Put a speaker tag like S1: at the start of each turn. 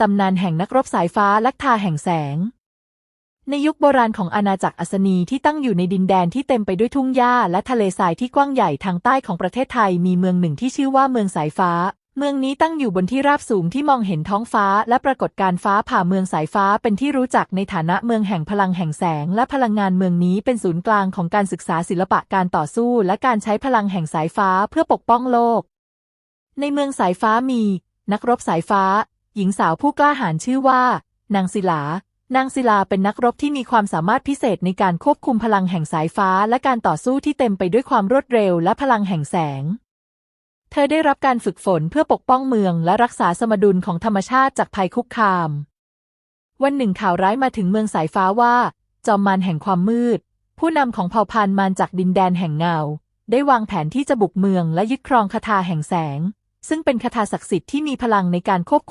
S1: ตำนานแห่งนักรบสายฟ้าลักทาแห่งแสง ในยุคโบราณของอาณาจักรอัศนีที่ตั้งอยู่ในดินแดนที่เต็มไปด้วยทุ่งหญ้าและทะเลทรายที่กว้างใหญ่ทางใต้ของประเทศไทยมีเมืองหนึ่งที่ชื่อว่าเมืองสายฟ้า เมืองนี้ตั้งอยู่บนที่ราบสูงที่มองเห็นท้องฟ้า และปรากฏการณ์ฟ้าผ่าเมืองสายฟ้าเป็นที่รู้จักในฐานะเมืองแห่งพลังแห่งแสง และพลังงานเมืองนี้เป็นศูนย์กลางของการศึกษาศิลปะการต่อสู้ และการใช้พลังแห่งสายฟ้าเพื่อปกป้องโลก ในเมืองสายฟ้ามีนักรบสายฟ้า หญิงสาวผู้กล้าหาญชื่อว่า นางศิลา นางศิลาเป็นนักรบที่มีความสามารถพิเศษในการควบคุมพลังแห่งสายฟ้าและการต่อสู้ที่เต็มไปด้วยความรวดเร็วและพลังแห่งแสง เธอได้รับการฝึกฝนเพื่อปกป้องเมืองและรักษาสมดุลของธรรมชาติจากภัยคุกคาม วันหนึ่งข่าวร้ายมาถึงเมืองสายฟ้าว่า จอมมารแห่งความมืด ผู้นำของเผ่าพันธุ์มารจากดินแดนแห่งเงา ได้วางแผนที่จะบุกเมืองและยึดครองคาถาแห่งแสงซึ่งเป็นคาถาศักดิ์สิทธิ์ที่มีพลังในการควบคุม